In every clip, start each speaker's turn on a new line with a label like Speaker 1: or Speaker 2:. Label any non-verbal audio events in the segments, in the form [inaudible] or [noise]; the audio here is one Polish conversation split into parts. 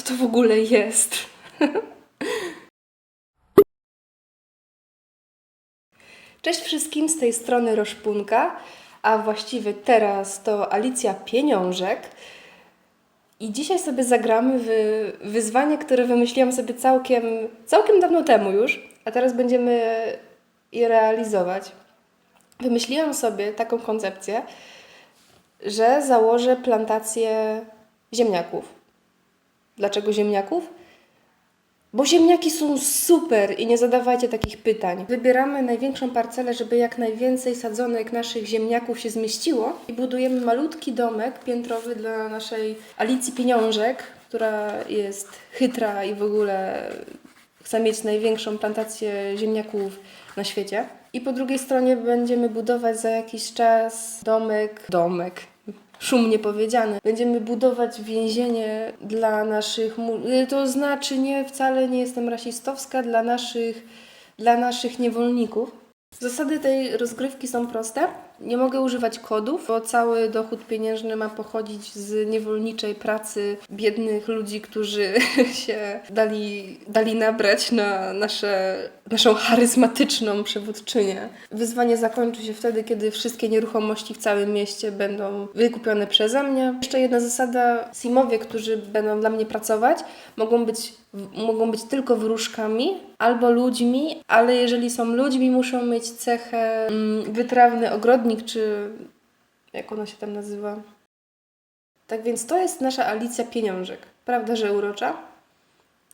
Speaker 1: Co to w ogóle jest? [laughs] Cześć wszystkim z tej strony Roszpunka, a właściwie teraz to Alicja Pieniążek. I dzisiaj sobie zagramy w wyzwanie, które wymyśliłam sobie całkiem, całkiem dawno temu już, a teraz będziemy je realizować. Wymyśliłam sobie taką koncepcję, że założę plantację ziemniaków. Dlaczego ziemniaków? Bo ziemniaki są super i nie zadawajcie takich pytań. Wybieramy największą parcelę, żeby jak najwięcej sadzonek naszych ziemniaków się zmieściło i budujemy malutki domek piętrowy dla naszej Alicji Pieniążek, która jest chytra i w ogóle chce mieć największą plantację ziemniaków na świecie. I po drugiej stronie będziemy budować za jakiś czas domek, domek, szumnie powiedziane. Będziemy budować więzienie dla naszych, y, to znaczy nie, wcale nie jestem rasistowska, dla naszych, dla naszych niewolników. Zasady tej rozgrywki są proste. Nie mogę używać kodów, bo cały dochód pieniężny ma pochodzić z niewolniczej pracy biednych ludzi, którzy [laughs] się dali, dali nabrać na nasze, naszą charyzmatyczną przewódczynię. Wyzwanie zakończy się wtedy, kiedy wszystkie nieruchomości w całym mieście będą wykupione przeze mnie. Jeszcze jedna zasada: Simowie, którzy będą dla mnie pracować, mogą być, mogą być tylko wróżkami albo ludźmi, ale jeżeli są ludźmi, muszą mieć cechę mm, wytrawny ogrodnik, czy jak ona się tam nazywa. Tak więc to jest nasza Alicja Pieniążek. Prawda, że urocza?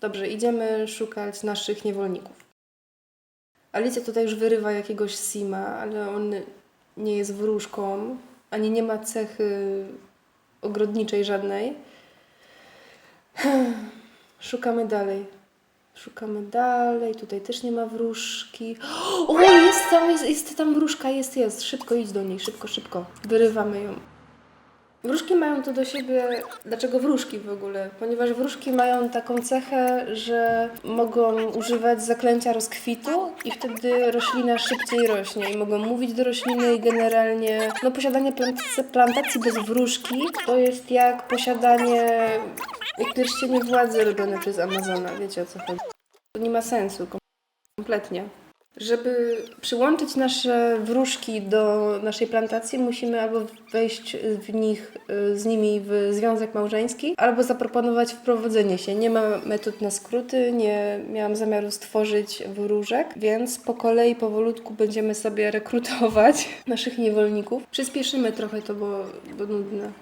Speaker 1: Dobrze, idziemy szukać naszych niewolników. Alicja tutaj już wyrywa jakiegoś Sima, ale on nie jest wróżką, ani nie ma cechy ogrodniczej żadnej. [sighs] Szukamy dalej. Szukamy dalej. Tutaj też nie ma wróżki. [gasps] O, jest tam, jest, jest tam wróżka, jest, jest. Szybko idź do niej, szybko, szybko. Wyrywamy ją. Wróżki mają to do siebie. Dlaczego wróżki w ogóle? Ponieważ wróżki mają taką cechę, że mogą używać zaklęcia rozkwitu i wtedy roślina szybciej rośnie i mogą mówić do rośliny i generalnie no posiadanie plantacji, bez wróżki to jest jak posiadanie jak pierścienie władzy robione przez Amazona. Wiecie o co chodzi? To nie ma sensu kom- kompletnie. Żeby przyłączyć nasze wróżki do naszej plantacji, musimy albo wejść w nich, y, z nimi w związek małżeński, albo zaproponować wprowadzenie się. Nie ma metod na skróty, nie miałam zamiaru stworzyć wróżek, więc po kolei, powolutku będziemy sobie rekrutować [laughs] naszych niewolników. Przyspieszymy trochę to, bo, bo nudne.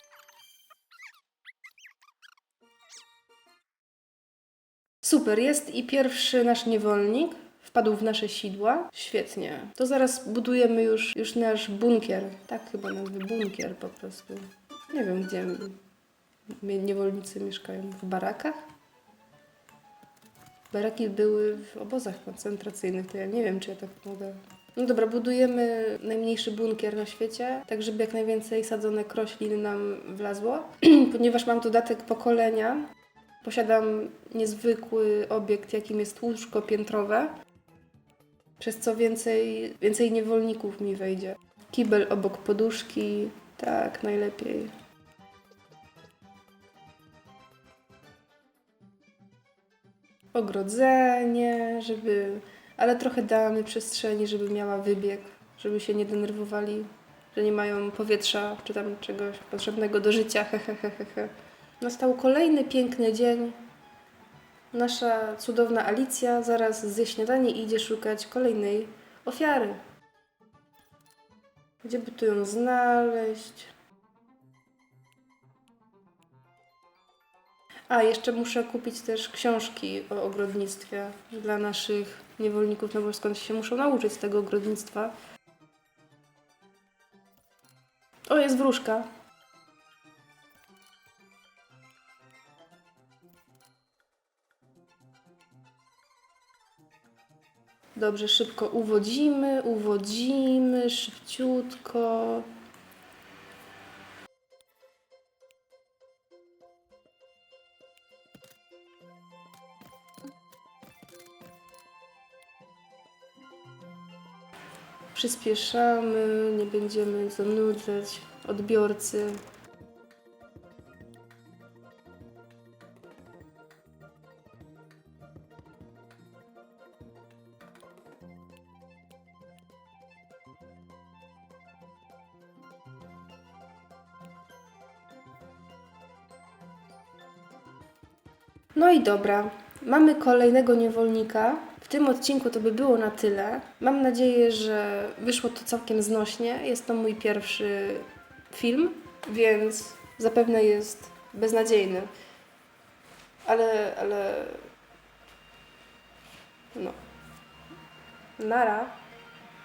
Speaker 1: Super, jest i pierwszy nasz niewolnik. Wpadł w nasze sidła. Świetnie. To zaraz budujemy już, już nasz bunkier. Tak chyba nazwy bunkier po prostu. Nie wiem, gdzie niewolnicy mieszkają. W barakach? Baraki były w obozach koncentracyjnych, to ja nie wiem, czy ja tak mogę. No dobra, budujemy najmniejszy bunkier na świecie, tak żeby jak najwięcej sadzonek roślin nam wlazło. [clears throat] Ponieważ mam dodatek pokolenia, Posiadam niezwykły obiekt, jakim jest łóżko piętrowe, przez co więcej, więcej niewolników mi wejdzie. Kibel obok poduszki, tak, najlepiej. Ogrodzenie, żeby. Ale trochę damy przestrzeni, żeby miała wybieg, żeby się nie denerwowali, że nie mają powietrza czy tam czegoś potrzebnego do życia. Nastał kolejny piękny dzień. Nasza cudowna Alicja zaraz ze śniadanie idzie szukać kolejnej ofiary. Gdzie by tu ją znaleźć? A, jeszcze muszę kupić też książki o ogrodnictwie dla naszych niewolników, no bo skąd się muszą nauczyć z tego ogrodnictwa. O, jest wróżka. Dobrze, szybko uwodzimy, uwodzimy, szybciutko. Przyspieszamy, nie będziemy zanudzać odbiorcy. No i dobra, mamy kolejnego niewolnika. W tym odcinku to by było na tyle. Mam nadzieję, że wyszło to całkiem znośnie. Jest to mój pierwszy film, więc zapewne jest beznadziejny. Ale, ale. No. Nara.